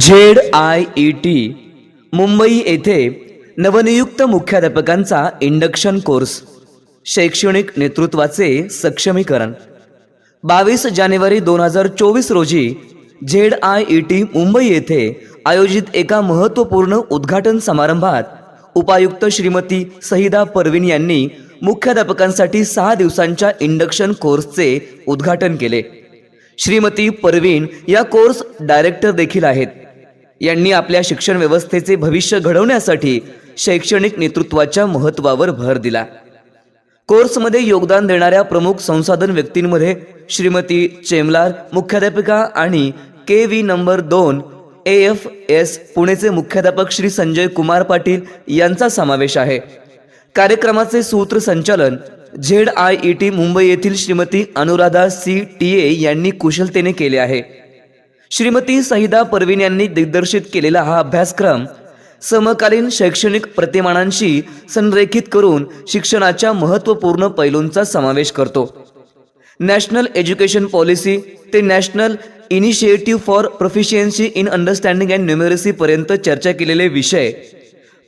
Z I E T Mumbai येथे नवनियुक्त मुख्याध्यापकांचा induction course शैक्षणिक नेतृत्वाचे सक्षमीकरण. बावीस जानेवारी दोन हजार चोवीस रोजी Z I E T Mumbai येथे आयोजित एका महत्त्वपूर्ण उद्घाटन समारंभात उपायुक्त श्रीमती सहिदा परवीन यांनी मुख्याध्यापकांसाठी सहा दिवसांच्या इंडक्शन कोर्सचे उद्घाटन केले. श्रीमती परवीन या कोर्स डायरेक्टर देखील आहेत. यांनी आपल्या शिक्षण व्यवस्थेचे भविष्य घडवण्यासाठी शैक्षणिक नेतृत्वाच्या महत्त्वावर भर दिला. कोर्समध्ये योगदान देणाऱ्या प्रमुख संसाधन व्यक्तींमध्ये श्रीमती चेमलार मुख्याध्यापिका आणि के व्ही नंबर दोन ए एफ एस पुणेचे मुख्याध्यापक श्री संजय कुमार पाटील यांचा समावेश आहे. कार्यक्रमाचे सूत्रसंचालन Z I E T Mumbai येथील Shrimati Anuradha C T A यांनी कुशलतेने केले आहे. श्रीमती सहिदा परवीन यांनी दिग्दर्शित केलेला हा अभ्यासक्रम समकालीन शैक्षणिक प्रतिमानांशी संरेखित करून शिक्षणाच्या महत्त्वपूर्ण पैलूंचा समावेश करतो. नॅशनल एज्युकेशन पॉलिसी ते national initiative for proficiency in understanding and numeracy पर्यंत चर्चा केलेले विषय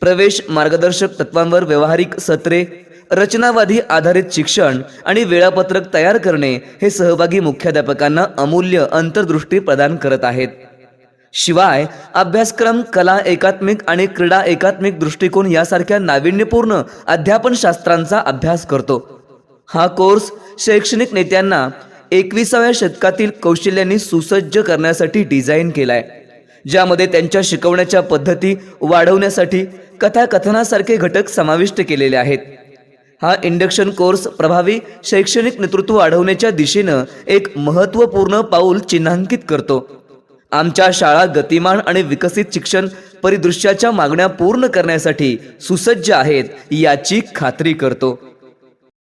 प्रवेश मार्गदर्शक तत्वांवर व्यवहारिक सत्रे रचनावादी आधारित शिक्षण आणि वेळापत्रक तयार करणे हे सहभागी मुख्याध्यापकांना अमूल्य अंतर्दृष्टी प्रदान करत आहेत. शिवाय अभ्यासक्रम कला एकात्मिक आणि क्रीडा एकात्मिक दृष्टिकोन यासारख्या नाविन्यपूर्ण अध्यापनशास्त्रांचा अभ्यास करतो. हा कोर्स शैक्षणिक नेत्यांना एकविसाव्या शतकातील कौशल्यांनी सुसज्ज करण्यासाठी डिझाईन केलाय. ज्यामध्ये त्यांच्या शिकवण्याच्या पद्धती वाढवण्यासाठी कथाकथनासारखे घटक समाविष्ट केलेले आहेत. हा इंडक्शन कोर्स प्रभावी शैक्षणिक नेतृत्व वाढवण्याच्या दिशेनं एक महत्त्वपूर्ण पाऊल चिन्हांकित करतो. आमच्या शाळा गतिमान आणि विकसित शिक्षण परिदृश्याच्या मागण्या पूर्ण करण्यासाठी सुसज्ज आहेत याची खात्री करतो.